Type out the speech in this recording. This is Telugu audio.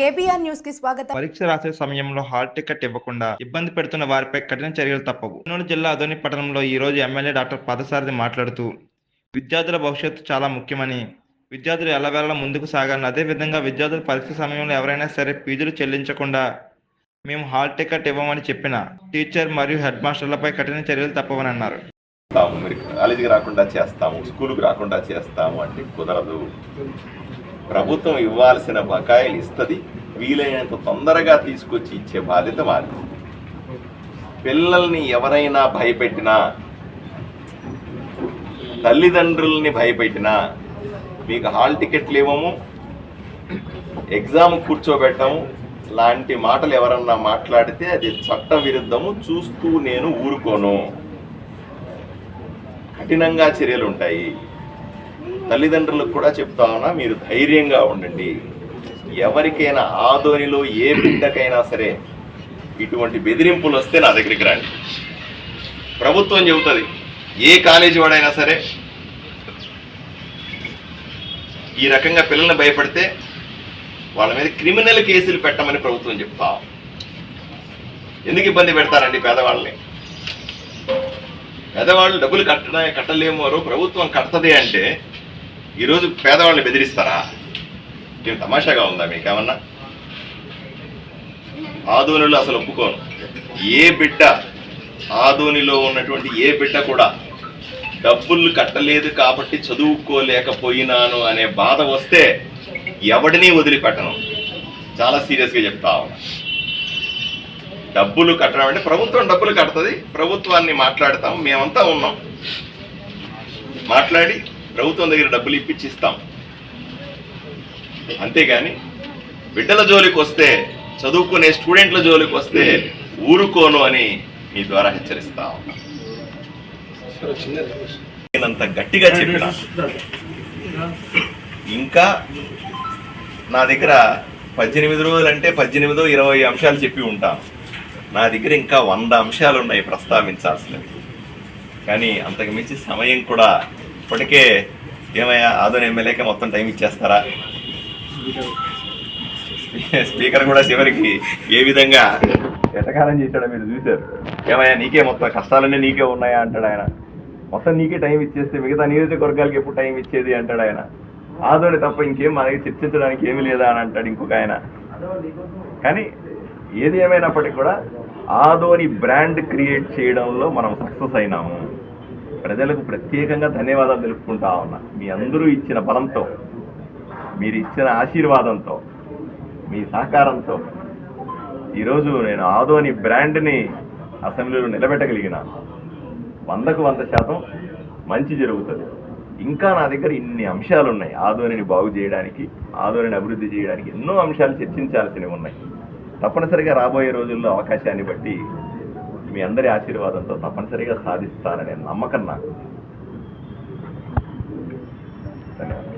కేబీఆర్ న్యూస్కి స్వాగతం. పరీక్ష రాసే సమయంలో హాల్ టికెట్ ఇవ్వకుండా ఇబ్బంది పెడుతున్న వారిపై కఠిన చర్యలు తప్పవు. కర్నూలు జిల్లా అదోని పట్టణంలో ఈ రోజు ఎమ్మెల్యే డాక్టర్ పాదసారథి మాట్లాడుతూ విద్యార్థుల భవిష్యత్తు చాలా ముఖ్యమని విద్యార్థులు ఎల్లవేళలా ముందుకు సాగాలని అదేవిధంగా విద్యార్థులు పరీక్ష సమయంలో ఎవరైనా సరే ఫీజులు చెల్లించకుండా మేము హాల్ టికెట్ ఇవ్వమని చెప్పిన టీచర్ మరియు హెడ్ మాస్టర్లపై కఠిన చర్యలు తప్పవని అన్నారు. మీరు కాలేజీకి రాకుండా చేస్తాము స్కూల్కి రాకుండా చేస్తాము అంటే కుదరదు. ప్రభుత్వం ఇవ్వాల్సిన బకాయిలు ఇస్తుంది వీలైనంత తొందరగా తీసుకొచ్చి ఇచ్చే బాధ్యత మాది. పిల్లల్ని ఎవరైనా భయపెట్టినా తల్లిదండ్రుల్ని భయపెట్టినా మీకు హాల్ టికెట్లు ఇవ్వము ఎగ్జామ్ కూర్చోబెట్టము లాంటి మాటలు ఎవరన్నా మాట్లాడితే అది చట్ట విరుద్ధము చూస్తూ నేను ఊరుకోను. కఠినంగా చర్యలు ఉంటాయి తల్లిదండ్రులకు కూడా చెప్తా ఉన్నా మీరు ధైర్యంగా ఉండండి. ఎవరికైనా ఆదోనిలో ఏ బిడ్డకైనా సరే ఇటువంటి బెదిరింపులు వస్తే నా దగ్గరికి రండి. ప్రభుత్వం చెబుతుంది ఏ కాలేజీ వాడైనా సరే ఈ రకంగా పిల్లల్ని భయపడితే వాళ్ళ మీద క్రిమినల్ కేసులు పెట్టమని ప్రభుత్వం చెప్తా. ఎందుకు ఇబ్బంది పెడతారండి పేదవాళ్ళని? పేదవాళ్ళు డబ్బులు కట్టడా కట్టలేము వారు ప్రభుత్వం కట్టదే అంటే ఈరోజు పేదవాళ్ళని బెదిరిస్తారా? దీని తమాషాగా ఉందా మీకేమన్నా? ఆధోనిలో అసలు ఒప్పుకోను. ఏ బిడ్డ ఆదోనిలో ఉన్నటువంటి ఏ బిడ్డ కూడా డబ్బులు కట్టలేదు కాబట్టి చదువుకోలేకపోయినాను అనే బాధ వస్తే ఎవడిని వదిలిపెట్టను? చాలా సీరియస్గా చెప్తా డబ్బులు కట్టడం అంటే ప్రభుత్వం డబ్బులు కడుతుంది ప్రభుత్వాన్ని మాట్లాడతాం మేమంతా ఉన్నాం. మాట్లాడి ప్రభుత్వం దగ్గర డబ్బులు ఇప్పించిస్తాం అంతేగాని బిడ్డల జోలికి వస్తే చదువుకునే స్టూడెంట్ల జోలికి వస్తే ఊరుకోను అని మీ ద్వారా హెచ్చరిస్తా ఉన్నా. నేనంత గట్టిగా చెప్పిన ఇంకా నా దగ్గర పద్దెనిమిది రోజులు అంటే పద్దెనిమిదో ఇరవై అంశాలు చెప్పి ఉంటాను. నా దగ్గర ఇంకా వంద అంశాలు ఉన్నాయి ప్రస్తావించాల్సినవి. కానీ అంతకు మించి సమయం కూడా ఇప్పటికే ఏమయ్యా ఆదోని ఎమ్మెల్యేకే మొత్తం టైం ఇచ్చేస్తారా? స్పీకర్ కూడా చివరికి ఏ విధంగా ఎటకారం చేశాడో మీరు చూశారు. ఏమయ్యా నీకే మొత్తం కష్టాలన్నీ నీకే ఉన్నాయా అంటాడు ఆయన. మొత్తం నీకే టైం ఇచ్చేస్తే మిగతా నియోజకవర్గాలకి ఎప్పుడు టైం ఇచ్చేది అంటాడు ఆయన. ఆదోని తప్ప ఇంకేం మనకి చర్చించడానికి ఏమీ లేదా అని అంటాడు ఇంకొక ఆయన. కానీ ఏది ఏమైనప్పటికీ కూడా ఆదోని బ్రాండ్ క్రియేట్ చేయడంలో మనం సక్సెస్ అయినాము. ప్రజలకు ప్రత్యేకంగా ధన్యవాదాలు తెలుపుకుంటా ఉన్నా. మీ అందరూ ఇచ్చిన బలంతో మీరు ఇచ్చిన ఆశీర్వాదంతో మీ సహకారంతో ఈరోజు నేను ఆదోని బ్రాండ్ని అసెంబ్లీలో నిలబెట్టగలిగిన వందకు వంద శాతం మంచి జరుగుతుంది. ఇంకా నా దగ్గర ఇన్ని అంశాలు ఉన్నాయి ఆదోనిని బాగు చేయడానికి ఆదోనిని అభివృద్ధి చేయడానికి ఎన్నో అంశాలు చర్చించాల్సినవి ఉన్నాయి. తప్పనిసరిగా రాబోయే రోజుల్లో అవకాశాన్ని బట్టి మీ అందరి ఆశీర్వాదంతో తప్పనిసరిగా సాధిస్తాననే నమ్మకం నాకు. ధన్యవాదాలు.